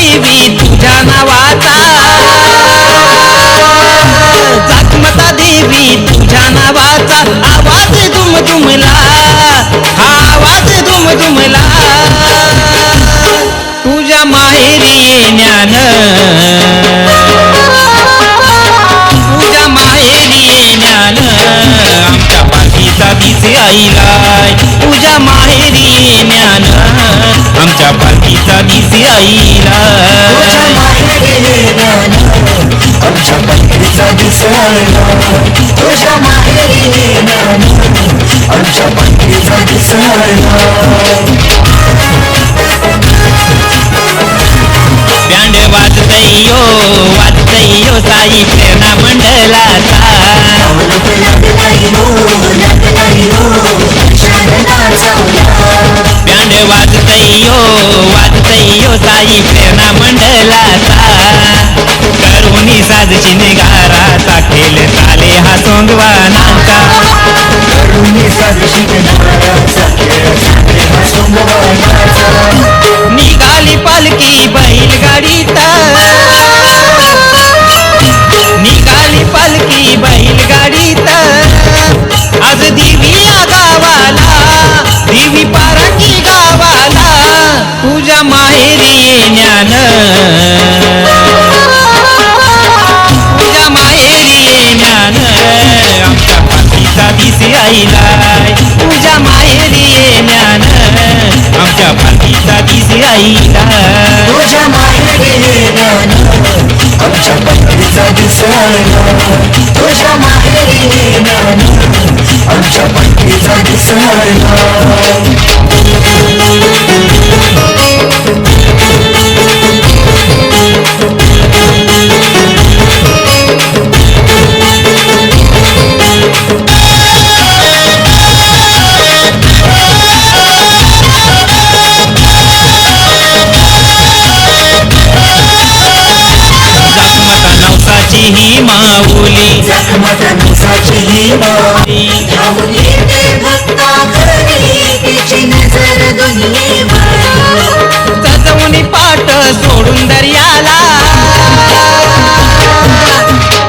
देवी तुझ्या नावाचा. जागमता देवी तुझ्या नावाचा. आवाज दुमदुमला आवाज दुमदुमला तुझ्या माहेरी येण्यान. तुझ्या माहेरी येण्यान. आमच्या पाठीचा बीज आईला तुझ्या माहेरी येण्या पाठीचा दिसे तुझ्या आईलाय माहेरी आमच्या पंढरीचा दिसायला तुझ्या माहेरी आमच्या बँड वाजतयो वाजतयो साई प्रेरणा मंडलाचा वाजतयो प्रेरणा मंडलाचा करुणी साजची निगाराचा आईलाय. तुझ्या माहेरी येण्यान आमच्या पाठीचा दिसे आईला तुझ्या माहेरी येण्यानं आमच्या पंढरीचा आईला तुझ्या माहेरी येण्यानं आमच्या पंढरीचा दिसायला आईला ही माऊली. सजवणी पाट सोडून दर्याला.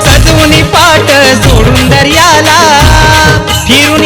सजवणी पाट सोडून दर्याला. फिरून